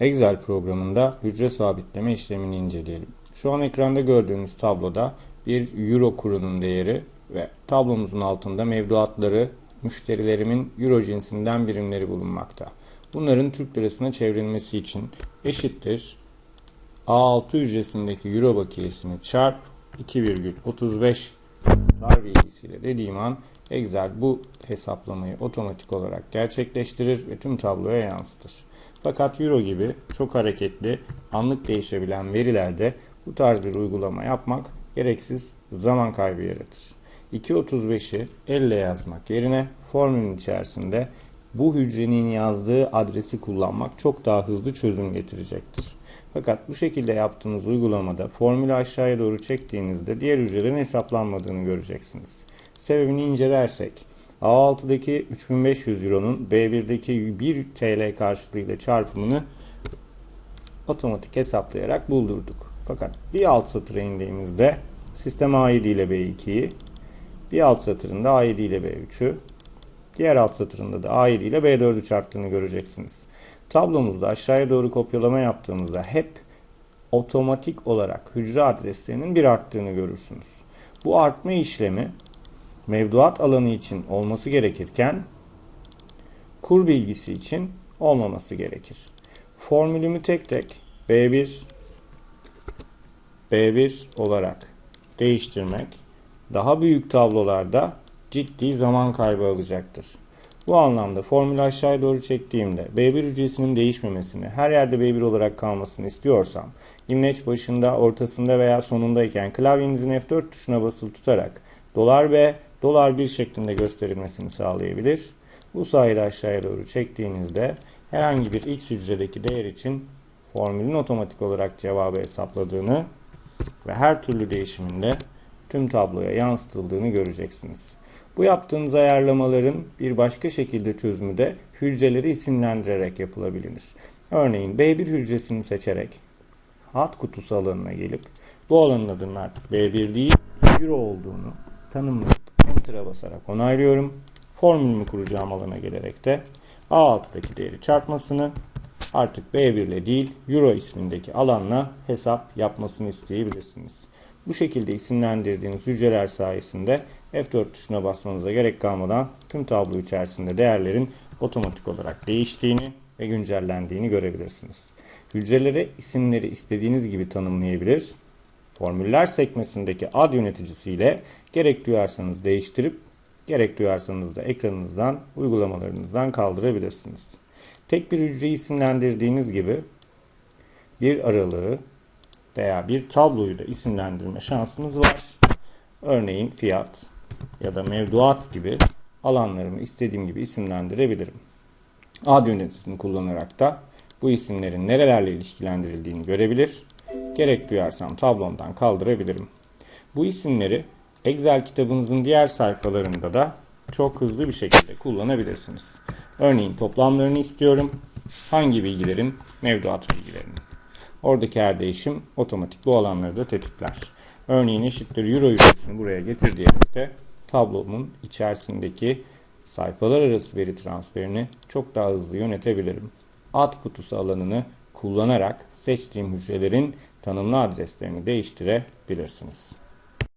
Excel programında hücre sabitleme işlemini inceleyelim. Şu an ekranda gördüğünüz tabloda bir euro kurunun değeri ve tablomuzun altında mevduatları müşterilerimin euro cinsinden birimleri bulunmakta. Bunların Türk lirasına çevrilmesi için eşittir A6 hücresindeki euro bakiyesini çarp 2,35 dar bilgisiyle dediğim an Excel bu hesaplamayı otomatik olarak gerçekleştirir ve tüm tabloya yansıtır. Fakat Euro gibi çok hareketli, anlık değişebilen verilerde bu tarz bir uygulama yapmak gereksiz zaman kaybı yaratır. 2.35'i elle yazmak yerine formülün içerisinde bu hücrenin yazdığı adresi kullanmak çok daha hızlı çözüm getirecektir. Fakat bu şekilde yaptığınız uygulamada formülü aşağıya doğru çektiğinizde diğer hücrelerin hesaplanmadığını göreceksiniz. Sebebini incelersek A6'daki 3500 Euro'nun B1'deki 1 TL karşılığıyla çarpımını otomatik hesaplayarak buldurduk. Fakat bir alt satıra indiğimizde sistem A7 ile B2'yi, bir alt satırında A7 ile B3'ü, diğer alt satırında da A7 ile B4'ü çarptığını göreceksiniz. Tablomuzda aşağıya doğru kopyalama yaptığımızda hep otomatik olarak hücre adreslerinin bir arttığını görürsünüz. Bu artma işlemi mevduat alanı için olması gerekirken kur bilgisi için olmaması gerekir. Formülümü tek tek B1 B1 olarak değiştirmek daha büyük tablolarda ciddi zaman kaybı alacaktır. Bu anlamda formülü aşağıya doğru çektiğimde B1 hücresinin değişmemesini, her yerde B1 olarak kalmasını istiyorsam, imleç başında, ortasında veya sonundayken klavyenizin F4 tuşuna basılı tutarak dolar B, dolar 1 şeklinde gösterilmesini sağlayabilir. Bu sayede aşağıya doğru çektiğinizde herhangi bir x hücredeki değer için formülün otomatik olarak cevabı hesapladığını ve her türlü değişiminde tüm tabloya yansıtıldığını göreceksiniz. Bu yaptığınız ayarlamaların bir başka şekilde çözümü de hücreleri isimlendirerek yapılabilir. Örneğin B1 hücresini seçerek hat kutusu alanına gelip bu alanın adının artık B1 değil Euro olduğunu tanımlayıp Enter'a basarak onaylıyorum. Formülümü kuracağım alana gelerek de A6'daki değeri çarpmasını artık B1 ile değil Euro ismindeki alanla hesap yapmasını isteyebilirsiniz. Bu şekilde isimlendirdiğiniz hücreler sayesinde F4 tuşuna basmanıza gerek kalmadan tüm tablo içerisinde değerlerin otomatik olarak değiştiğini ve güncellendiğini görebilirsiniz. Hücrelere isimleri istediğiniz gibi tanımlayabilir. Formüller sekmesindeki ad yöneticisiyle gerek duyarsanız değiştirip gerek duyarsanız da ekranınızdan, uygulamalarınızdan kaldırabilirsiniz. Tek bir hücreyi isimlendirdiğiniz gibi bir aralığı veya bir tabloyu da isimlendirme şansınız var. Örneğin fiyat ya da mevduat gibi alanlarımı istediğim gibi isimlendirebilirim. Ad yöneticisini kullanarak da bu isimlerin nerelerle ilişkilendirildiğini görebilir. Gerek duyarsam tablomdan kaldırabilirim. Bu isimleri Excel kitabınızın diğer sayfalarında da çok hızlı bir şekilde kullanabilirsiniz. Örneğin toplamlarını istiyorum. Hangi bilgilerin? Mevduat bilgilerinin. Oradaki her değişim otomatik bu alanları da tetikler. Örneğin eşittir euro yürüyüşünü buraya getir diyerek tablomun içerisindeki sayfalar arası veri transferini çok daha hızlı yönetebilirim. Ad kutusu alanını kullanarak seçtiğim hücrelerin tanımlı adreslerini değiştirebilirsiniz.